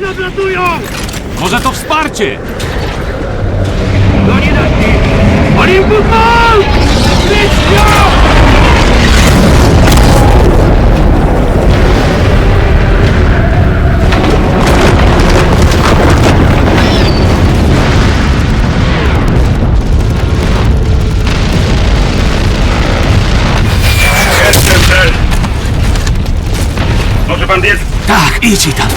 Nadlatują! Może to wsparcie! Goni nasi! Olympus Mall! Mistrzów! Jestem cel! Może pan biec? Tak, idź i tam.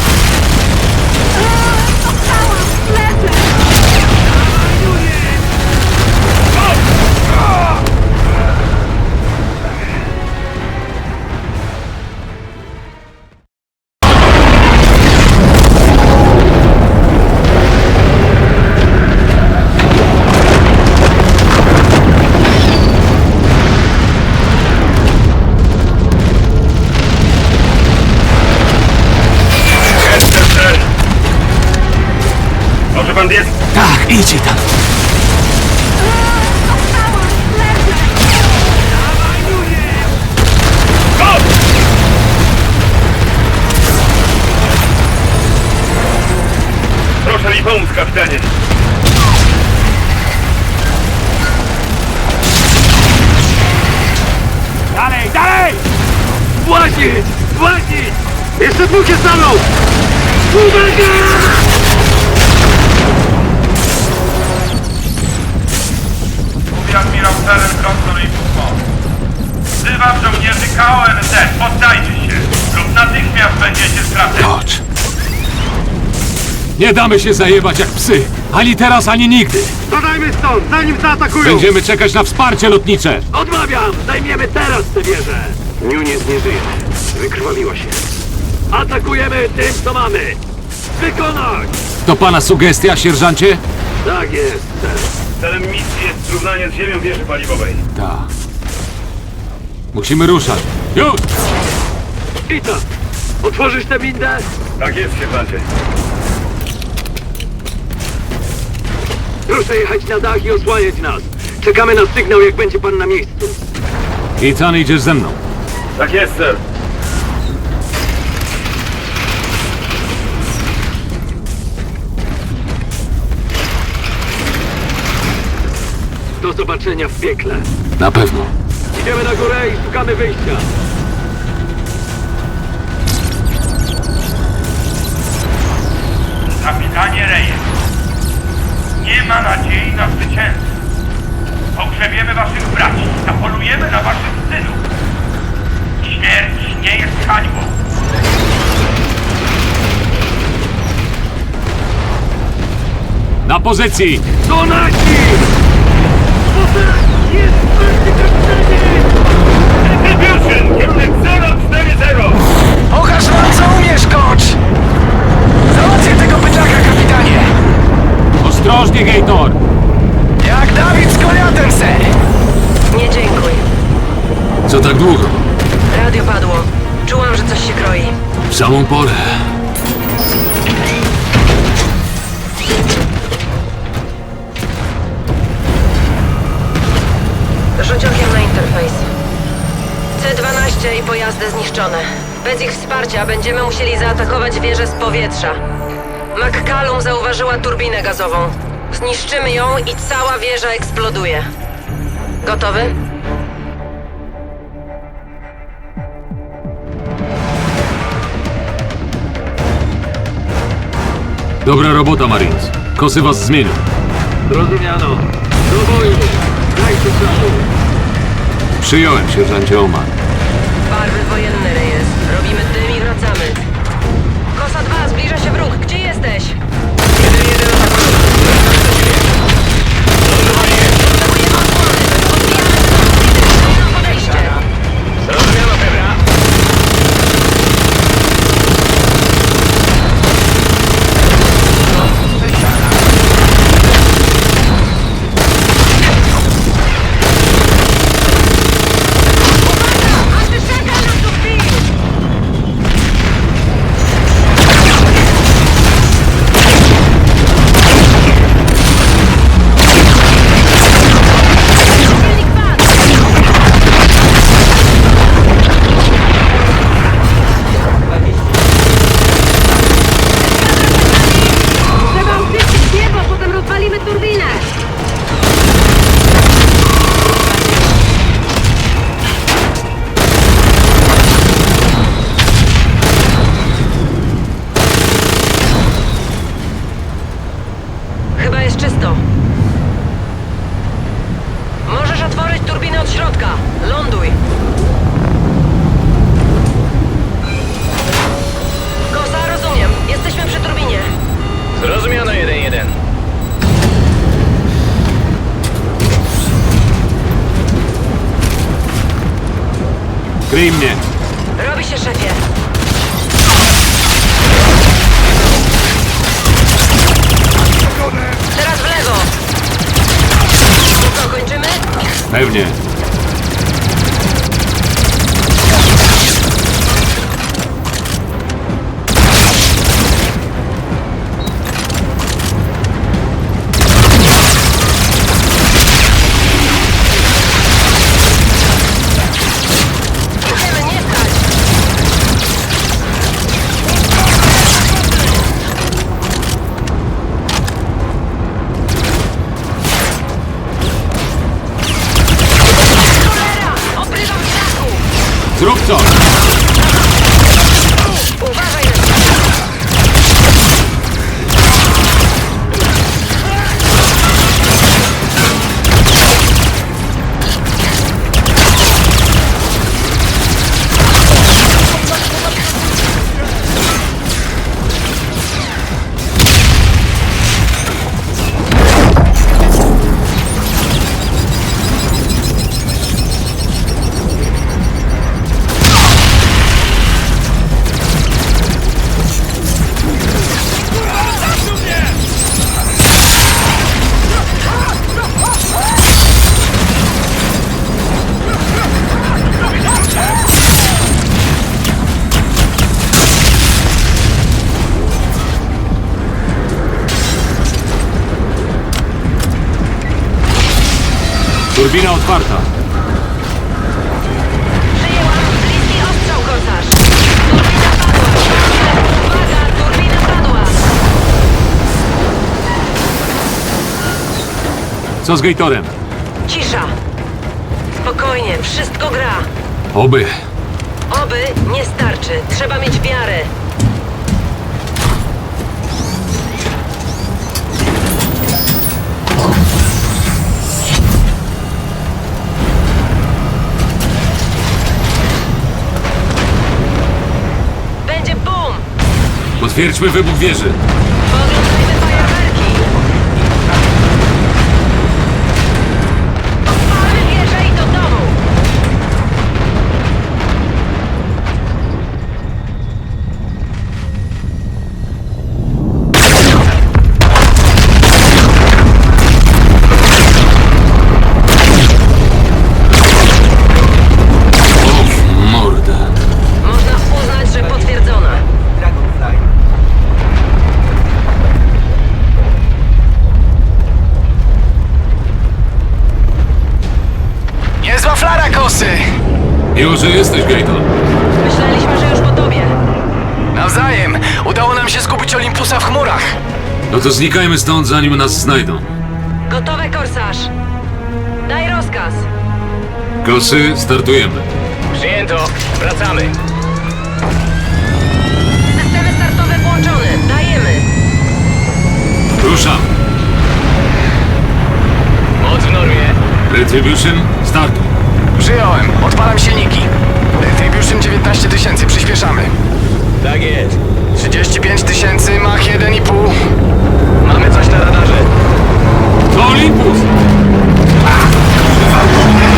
Kapitanie! Dalej, dalej! Włazić! Włazić! Jeszcze dwóch się staną! Uwaga! Nie damy się zajebać jak psy. Ani teraz, ani nigdy. Spadajmy stąd, zanim zaatakują! Będziemy czekać na wsparcie lotnicze. Odmawiam! Zajmiemy teraz tę wieżę! Nunes nie żyje. Wykrwawiła się. Atakujemy tym, co mamy! Wykonać! To pana sugestia, sierżancie? Tak jest, ser. Celem misji jest zrównanie z ziemią wieży paliwowej. Tak. Musimy ruszać. Już! I co? Otworzysz tę windę? Tak jest, sierżancie. Proszę jechać na dach i osłaniać nas. Czekamy na sygnał, jak będzie pan na miejscu. Ethan, idziesz ze mną. Tak jest, sir. Do zobaczenia w piekle. Na pewno. Idziemy na górę i szukamy wyjścia. Kapitanie Reyes, nie ma nadziei na zwycięstwo. Pogrzebiemy waszych braci, zapolujemy na waszych synów. Śmierć nie jest hańbą. Na pozycji! Kierunek 040! Pokaż nam, co umiesz, coach! Ostrożnie, Gator! Jak Dawid z Goliatem, ser! Nie dziękuj. Co tak długo? Radio padło. Czułam, że coś się kroi. W samą porę. Rzuć okiem na interfejs. C-12 i pojazdy zniszczone. Bez ich wsparcia będziemy musieli zaatakować wieżę z powietrza. McCallum zauważyła turbinę gazową. Zniszczymy ją i cała wieża eksploduje. Gotowy? Dobra robota, Marines. Kosy was zmienią. Zrozumiano. Do boju! Dajcie czasu! Przyjąłem, sierżancie Oman. Barwy wojenne, Reyes. Robimy dym Pewnie. Turbina otwarta. Przyjęłam bliski ostrzał, korsarz! Turbina padła! Uwaga, turbina padła! Co z Gatorem? Cisza! Spokojnie, wszystko gra! Oby. Oby nie starczy, trzeba mieć wiarę. Potwierdźmy wybuch wieży. Miło, że jesteś, Gator. Myśleliśmy, że już po tobie. Nawzajem! Udało nam się zgubić Olympusa w chmurach! No to znikajmy stąd, zanim nas znajdą. Gotowe, korsarz! Daj rozkaz! Kosy, startujemy. Przyjęto! Wracamy! Systemy startowe włączone. Dajemy. Ruszam. Moc w normie! Retribution, startuj. Przyjąłem! Odpalam silniki! Retribution 19 tysięcy, przyspieszamy. Tak jest. 35 tysięcy, mach 1,5. Mamy coś na radarze. To Olympus! Kapitan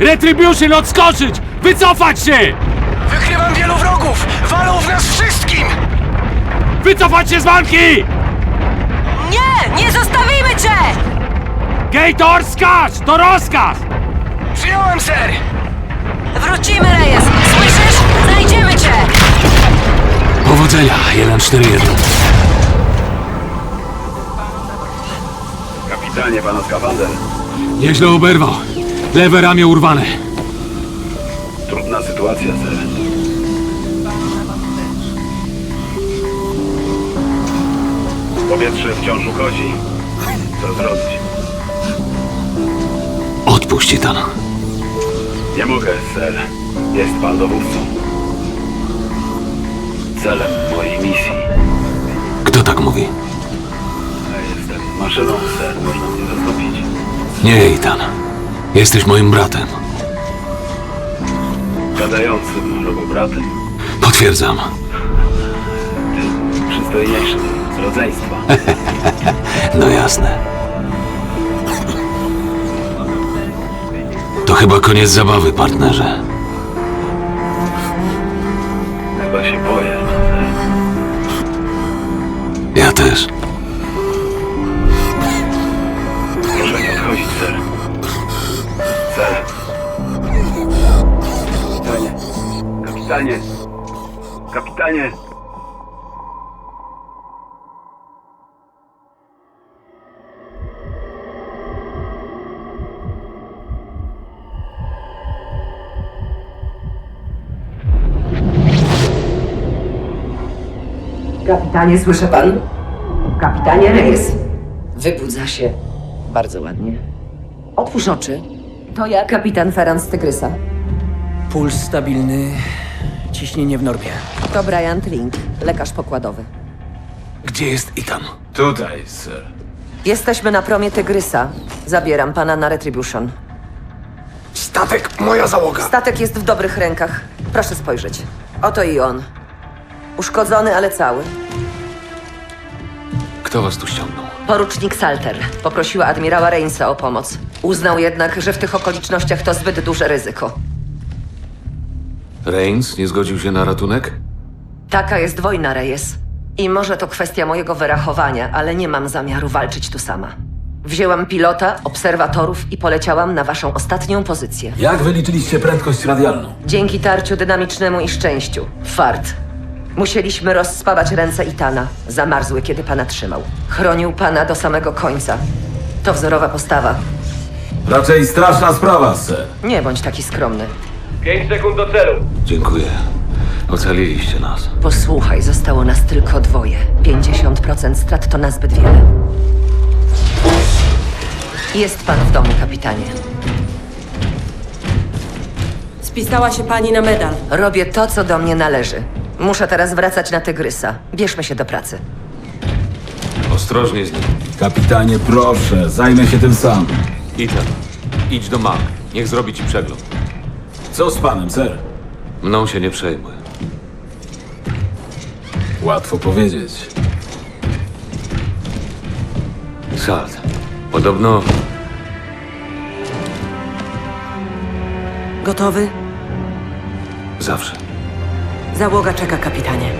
Retribution odskoczyć! Wycofać się! Wykrywam wielu wrogów! Walą w nas wszystkim! Wycofać się z walki! Nie! Nie zostawimy cię! Gator, skacz! To rozkaz! Przyjąłem, ser! Wrócimy, Reyes! Słyszysz? Znajdziemy cię! Powodzenia, 141. Kapitanie, pana skafander. Nieźle oberwał. Lewe ramię urwane. Trudna sytuacja, ser. Powietrze wciąż uchodzi. Co zrobić? Odpuść, Titan. Nie mogę, ser. Jest pan dowódcą. Celem mojej misji Kto tak mówi? jestem maszyną, ser. Można mnie zastąpić. Nie, Titan. Jesteś moim bratem. Gadającym robobratem. Potwierdzam. Ty przystojniejszy z rodzeństwa. No jasne. To chyba koniec zabawy, partnerze. Chyba się boję. Ja też. Kapitanie. Kapitanie. Kapitanie, słyszy pan? Kapitanie Reyes. Wybudza się. Bardzo ładnie. Otwórz oczy. To ja, kapitan Ferran z Tygrysa. Puls stabilny, ciśnienie w normie. To Brian Link, lekarz pokładowy. Gdzie jest Ethan? Tutaj, ser. Jesteśmy na promie Tygrysa. Zabieram pana na Retribution. Statek, moja załoga. Statek jest w dobrych rękach. Proszę spojrzeć. Oto i on. Uszkodzony, ale cały. Kto was tu ściągnął? Porucznik Salter poprosiła admirała Reinsa o pomoc. Uznał jednak, że w tych okolicznościach to zbyt duże ryzyko. Reigns nie zgodził się na ratunek? Taka jest wojna, Reyes. I może to kwestia mojego wyrachowania, ale nie mam zamiaru walczyć tu sama. Wzięłam pilota, obserwatorów i poleciałam na waszą ostatnią pozycję. Jak wyliczyliście prędkość radialną? Dzięki tarciu dynamicznemu i szczęściu. Fart. Musieliśmy rozspawać ręce Itana. Zamarzły, kiedy pana trzymał. Chronił pana do samego końca. To wzorowa postawa. Raczej straszna sprawa, sir. Nie bądź taki skromny. 5 sekund do celu. Dziękuję. Ocaliliście nas. Posłuchaj, zostało nas tylko dwoje. 50% strat to nazbyt wiele. Jest pan w domu, kapitanie. Spisała się pani na medal. Robię to, co do mnie należy. Muszę teraz wracać na Tygrysa. Bierzmy się do pracy. Ostrożnie z nim. Kapitanie, proszę, zajmę się tym sam. Ethan, idź do Mag. Niech zrobi ci przegląd. Co z panem, sir? Mną się nie przejmuj. Łatwo powiedzieć. Salt. Podobno Gotowy? zawsze. Załoga czeka, kapitanie.